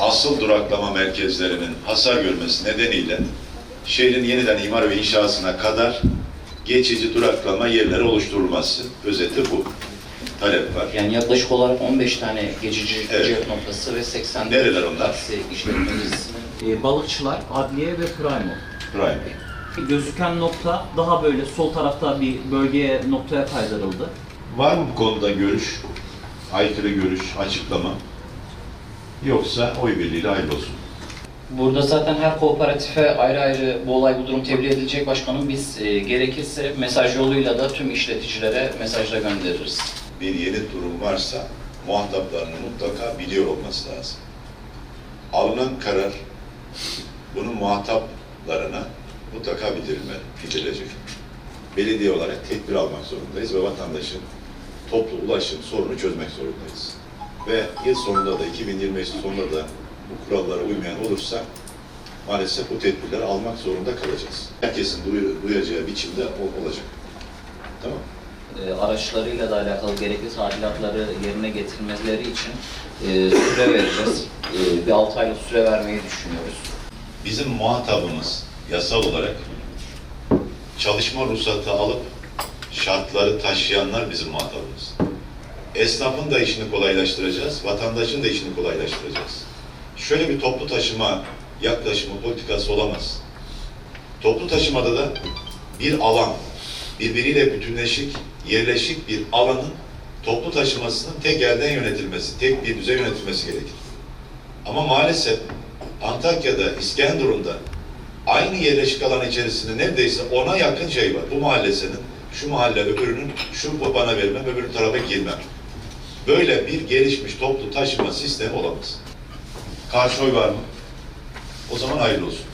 asıl duraklama merkezlerinin hasar görmesi nedeniyle şehrin yeniden imar ve inşasına kadar geçici duraklama yerleri oluşturulması. Özeti bu. Talep var. Yani yaklaşık olarak 15 tane geçici Evet. noktası ve 80 Nereler onlar? işletmemiz. E, balıkçılar, adliye ve primo. Prime. Gözüken nokta daha böyle sol tarafta bir bölgeye noktaya kaydırıldı. Var mı bu konuda görüş? Aykırı görüş, açıklama? Yoksa oy birliğiyle hayırlı olsun. Burada zaten her kooperatife ayrı ayrı bu olay bu durum tebliğ edilecek başkanım. Biz e, gerekirse mesaj yoluyla da tüm işleticilere mesajla göndeririz. bir yeni durum varsa muhataplarını mutlaka biliyor olması lazım. Alınan karar bunun muhataplarına mutlaka bildirilmeli, bildirilecek. Belediye olarak tedbir almak zorundayız ve vatandaşın toplu ulaşım sorunu çözmek zorundayız. Ve yıl sonunda da 2025 sonunda da bu kurallara uymayan olursa maalesef bu tedbirleri almak zorunda kalacağız. Herkesin duyacağı biçimde olacak. Tamam E, araçlarıyla da alakalı gerekli tadilatları yerine getirmeleri için e, süre vereceğiz. E, bir 6 aylık süre vermeyi düşünüyoruz. Bizim muhatabımız yasal olarak çalışma ruhsatı alıp şartları taşıyanlar bizim muhatabımız. Esnafın da işini kolaylaştıracağız, vatandaşın da işini kolaylaştıracağız. Şöyle bir toplu taşıma yaklaşımı politikası olamaz. Toplu taşımada da bir alan, birbiriyle bütünleşik, yerleşik bir alanın toplu taşımasının tek elden yönetilmesi, tek bir düzey yönetilmesi gerekir. Ama maalesef Antakya'da, İskenderun'da aynı yerleşik alan içerisinde neredeyse ona yakın şey var. Bu mahallesinin, şu mahalle öbürünün, şu bana vermem, öbürü tarafa girmem böyle bir gelişmiş toplu taşıma sistemi olamaz. Karşı oy var mı? O zaman hayırlı olsun.